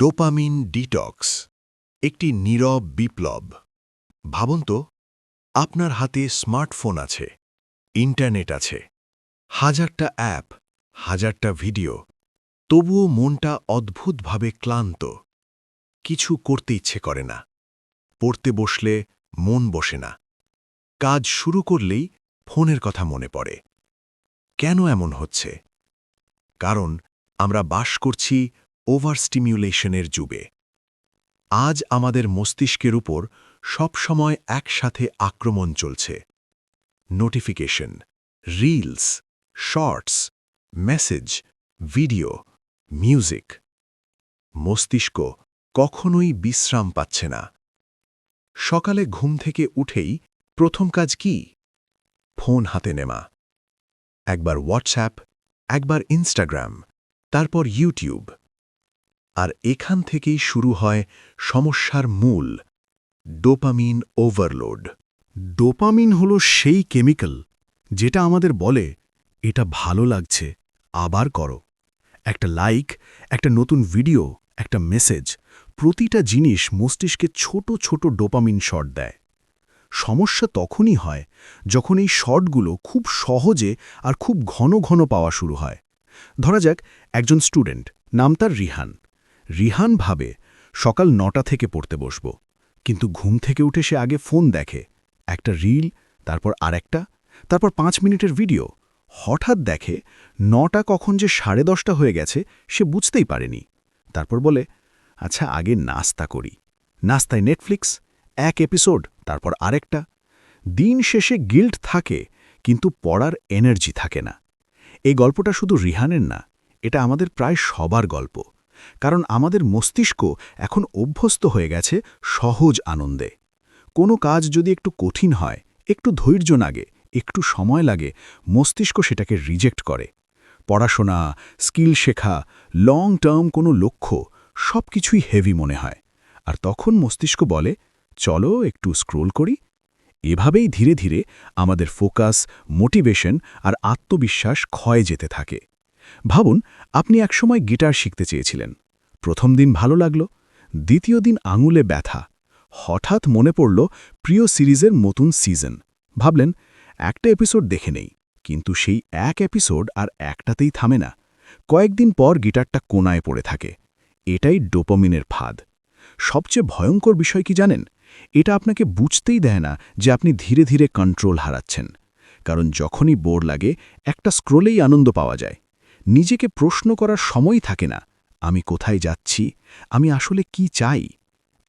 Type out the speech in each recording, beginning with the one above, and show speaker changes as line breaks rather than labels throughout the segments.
Dopamine detox, একটি নীরব বিপ্লব। ভাবুন তো, আপনার হাতে স্মার্টফোন আছে, ইন্টারনেট আছে, হাজারটা অ্যাপ, হাজারটা ভিডিও, তবুও মনটা অদ্ভুতভাবে ক্লান্ত। কিছু করতে ইচ্ছে করে না, পড়তে বসলে মন বসে না। কাজ শুরু করলেই ফোনের কথা মনে পড়ে। কেন এমন হচ্ছে? কারণ আমরা বাস করছি ওভার স্টিমিউলেশনের যুগে। আজ আমাদের মস্তিষ্কের উপর সবসময় একসাথে আক্রমণ চলছে। Notification reels shorts message video music মস্তিষ্ক কখনোই বিশ্রাম পাচ্ছে না। সকালে ঘুম থেকে উঠেই প্রথম কাজ কি? ফোন হাতে নেওয়া। একবার হোয়াটসঅ্যাপ একবার ইনস্টাগ্রাম তারপর ইউটিউব আর এখান থেকেই শুরু হয় সমস্যার মূল, ডোপামিন ওভারলোড।
ডোপামিন হল সেই কেমিক্যাল যেটা আমাদের বলে, এটা ভালো লাগছে, আবার করো। একটা লাইক, একটা নতুন ভিডিও, একটা মেসেজ, প্রতিটা জিনিস মস্তিষ্কে ছোট ছোট ডোপামিন শট দেয়। সমস্যা তখনই হয় যখন এই শটগুলো খুব সহজে আর খুব ঘন ঘন পাওয়া শুরু হয়। ধরা যাক, একজন স্টুডেন্ট, নাম তার রিহান। রিহান ভাবে সকাল নটা থেকে পড়তে বসব। কিন্তু ঘুম থেকে উঠে সে আগে ফোন দেখে, একটা রিল, তারপর আরেকটা, তারপর পাঁচ মিনিটের ভিডিও। হঠাৎ দেখে নটা কখন যে সাড়ে দশটা হয়ে গেছে, সে বুঝতেই পারেনি। তারপর বলে আচ্ছা আগে নাস্তা করি। নাস্তায় নেটফ্লিক্স, এক এপিসোড, তারপর আরেকটা। দিন শেষে গিল্ট থাকে, কিন্তু পড়ার এনার্জি থাকে না। এই গল্পটা শুধু রিহানের না, এটা আমাদের প্রায় সবার গল্প। কারণ আমাদের মস্তিষ্ক এখন অভ্যস্ত হয়ে গেছে সহজ আনন্দে। কোনো কাজ যদি একটু কঠিন হয়, একটু ধৈর্য লাগে, একটু সময় লাগে, মস্তিষ্ক সেটাকে রিজেক্ট করে। পড়াশোনা স্কিল শেখা লং টার্ম কোনো লক্ষ্য সব কিছুই হেভি মনে হয়। আর তখন মস্তিষ্ক বলে, চলো একটু স্ক্রোল করি। এভাবেই ধীরে ধীরে আমাদের ফোকাস মোটিভেশন আর আত্মবিশ্বাস ক্ষয় যেতে থাকে। ভাবুন, আপনি একসময় গিটার শিখতে চেয়েছিলেন। প্রথম দিন ভালো লাগল, দ্বিতীয় দিন আঙুলে ব্যথা। হঠাৎ মনে পড়ল, প্রিয় সিরিজের নতুন সিজন। ভাবলেন, একটা এপিসোড দেখে নেই। কিন্তু সেই এক এপিসোড আর একটাতেই থামে না। কয়েকদিন পর গিটারটা কোনায় পড়ে থাকে। এটাই ডোপামিনের ফাঁদ। সবচেয়ে ভয়ঙ্কর বিষয় কি জানেন? এটা আপনাকে বুঝতেই দেয় না যে আপনি ধীরে ধীরে কন্ট্রোল হারাচ্ছেন। কারণ যখনই বোর লাগে, একটা স্ক্রোলেই আনন্দ পাওয়া যায়। নিজেকে প্রশ্ন করার সময় থাকে না, আমি কোথায় যাচ্ছি, আমি আসলে কি চাই?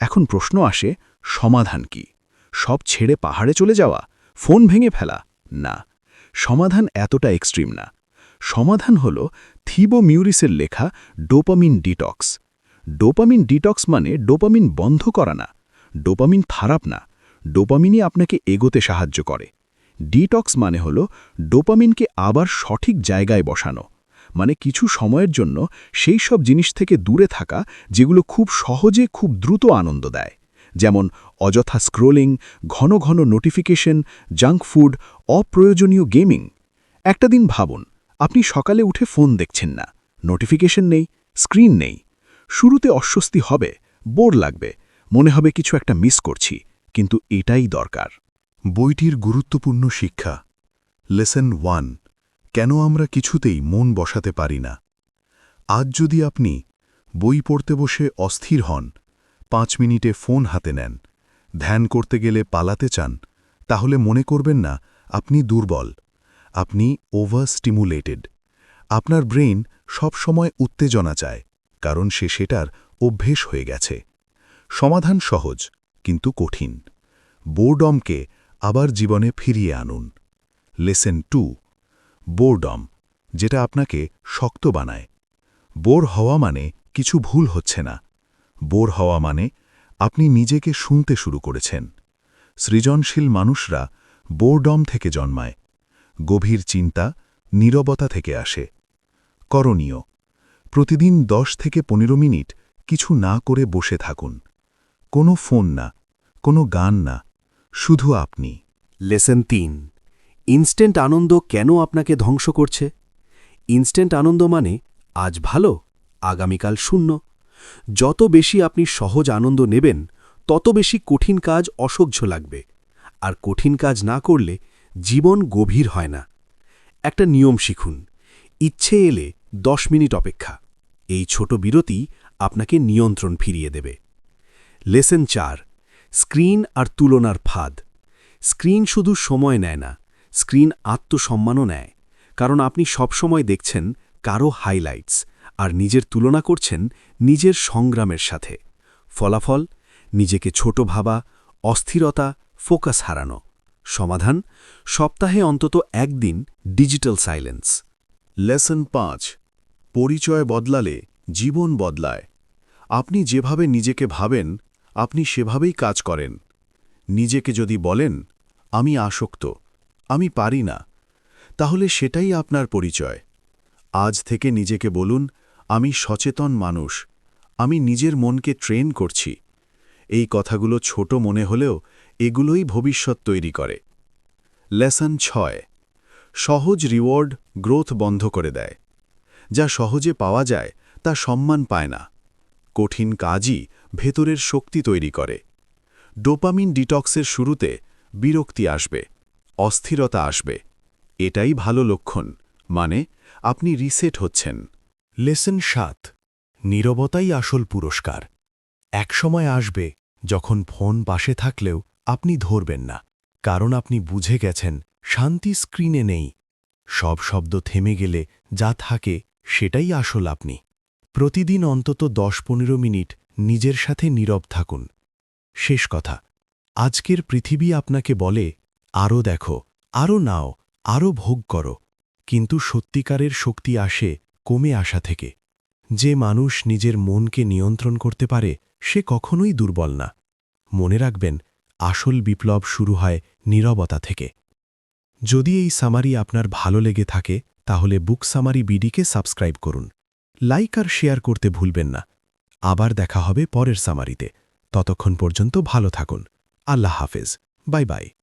এখন প্রশ্ন আসে, সমাধান কি? সব ছেড়ে পাহাড়ে চলে যাওয়া, ফোন ভেঙে ফেলা? না। সমাধান এতটা এক্সট্রিম না। সমাধান হল থিবো মিউরিসের লেখা ডোপামিন ডিটক্স। ডোপামিন ডিটক্স মানে ডোপামিন বন্ধ করা না, ডোপামিন খারাপ না, ডোপামিনই আপনাকে এগোতে সাহায্য করে। ডিটক্স মানে হল ডোপামিনকে আবার সঠিক জায়গায় বসানো মানে কিছু সময়ের জন্য সেই সব জিনিস থেকে দূরে থাকা যেগুলো খুব সহজে খুব দ্রুত আনন্দ দেয়। যেমন অযথা স্ক্রোলিং, ঘন ঘন নোটিফিকেশন, জাঙ্ক ফুড, অপ্রয়োজনীয় গেমিং। একটা দিন ভাবুন, আপনি সকালে উঠে ফোন দেখছেন না, নোটিফিকেশন নেই, স্ক্রিন নেই। শুরুতে অস্বস্তি হবে, বোর লাগবে, মনে হবে কিছু একটা মিস করছি, কিন্তু এটাই দরকার।
বইটির গুরুত্বপূর্ণ শিক্ষা, লেসন ওয়ান কেন আমরা কিছুতেই মন বসাতে পারি না? আজ যদি আপনি বই পড়তে বসে অস্থির হন, পাঁচ মিনিটে ফোন হাতে নেন, ধ্যান করতে গেলে পালাতে চান, তাহলে মনে করবেন না, আপনি দুর্বল। আপনি ওভার স্টিমুলেটেড আপনার ব্রেন সবসময় উত্তেজনা চায়, কারণ সে সেটার অভ্যেস হয়ে গেছে। সমাধান সহজ, কিন্তু কঠিন। বোর্ডমকে আবার জীবনে ফিরিয়ে আনুন। লেসেন টু বোর্ডম, যেটা আপনাকে শক্ত বানায়। বোর হওয়া মানে কিছু ভুল হচ্ছে না। বোর হওয়া মানে আপনি নিজেকে শুনতে শুরু করেছেন। সৃজনশীল মানুষরা বোরডম থেকে জন্মায়। গভীর চিন্তা, নীরবতা থেকে আসে। করণীয়, প্রতিদিন দশ থেকে পনেরো মিনিট কিছু না করে বসে থাকুন। কোনো ফোন না, কোনো গান না, শুধু আপনি।
লেসন তিন। ইনস্ট্যান্ট আনন্দ কেন আপনাকে ধ্বংস করছে? ইনস্ট্যান্ট আনন্দ মানে আজ ভালো, আগামীকাল শূন্য। যত বেশি আপনি সহজ আনন্দ নেবেন, তত বেশি কঠিন কাজ অসহ্য লাগবে। আর কঠিন কাজ না করলে জীবন গভীর হয় না। একটা নিয়ম শিখুন, ইচ্ছে এলে দশ মিনিট অপেক্ষা। এই ছোট বিরতি আপনাকে নিয়ন্ত্রণ ফিরিয়ে দেবে। লেসেন চার, স্ক্রিন আর তুলনার ফাঁদ। স্ক্রিন শুধু সময় নেয় না স্ক্রিন আত্মসম্মানও নেয়, কারণ আপনি সবসময় দেখছেন কারও হাইলাইটস আর নিজের তুলনা করছেন নিজের সংগ্রামের সাথে। ফলাফল, নিজেকে ছোট ভাবা, অস্থিরতা, ফোকাস হারানো। সমাধান, সপ্তাহে অন্তত একদিন ডিজিটাল সাইলেন্স।
লেসন পাঁচ, পরিচয় বদলালে জীবন বদলায়। আপনি যেভাবে নিজেকে ভাবেন, আপনি সেভাবেই কাজ করেন। নিজেকে যদি বলেন, আমি আসক্ত। আমি পারি না। তাহলে সেটাই আপনার পরিচয়। আজ থেকে নিজেকে বলুন, আমি সচেতন মানুষ। আমি নিজের মনকে ট্রেন করছি। এই কথাগুলো ছোট মনে হলেও এগুলোই ভবিষ্যৎ তৈরি করে। লেসন ছয়। সহজ রিওয়ার্ড গ্রোথ বন্ধ করে দেয়। যা সহজে পাওয়া যায়, তা সম্মান পায় না। কঠিন কাজই ভেতরের শক্তি তৈরি করে। ডোপামিন ডিটক্সের শুরুতে বিরক্তি আসবে। অস্থিরতা আসবে। এটাই ভালো লক্ষণ। মানে আপনি রিসেট হচ্ছেন।
লেসন সাত। নীরবতাই আসল পুরস্কার। একসময় আসবে যখন ফোন পাশে থাকলেও আপনি ধরবেন না। কারণ আপনি বুঝে গেছেন, শান্তি স্ক্রিনে নেই। সব শব্দ থেমে গেলে যা থাকে সেটাই আসল আপনি। প্রতিদিন অন্তত দশ পনেরো মিনিট নিজের সাথে নীরব থাকুন। শেষ কথা। আজকের পৃথিবী আপনাকে বলে আরও দেখো আরও নাও আরও ভোগ করো। কিন্তু সত্যিকারের শক্তি আসে কমে আসা থেকে। যে মানুষ নিজের মনকে নিয়ন্ত্রণ করতে পারে, সে কখনোই দুর্বল না। মনে রাখবেন, আসল বিপ্লব শুরু হয় নীরবতা থেকে। যদি এই সামারি আপনার ভালো লেগে থাকে, তাহলে বুক সামারি বিডিকে সাবস্ক্রাইব করুন। লাইক আর শেয়ার করতে ভুলবেন না। আবার দেখা হবে পরের সামারিতে। ততক্ষণ পর্যন্ত ভালো থাকুন। আল্লাহ হাফেজ। Bye bye.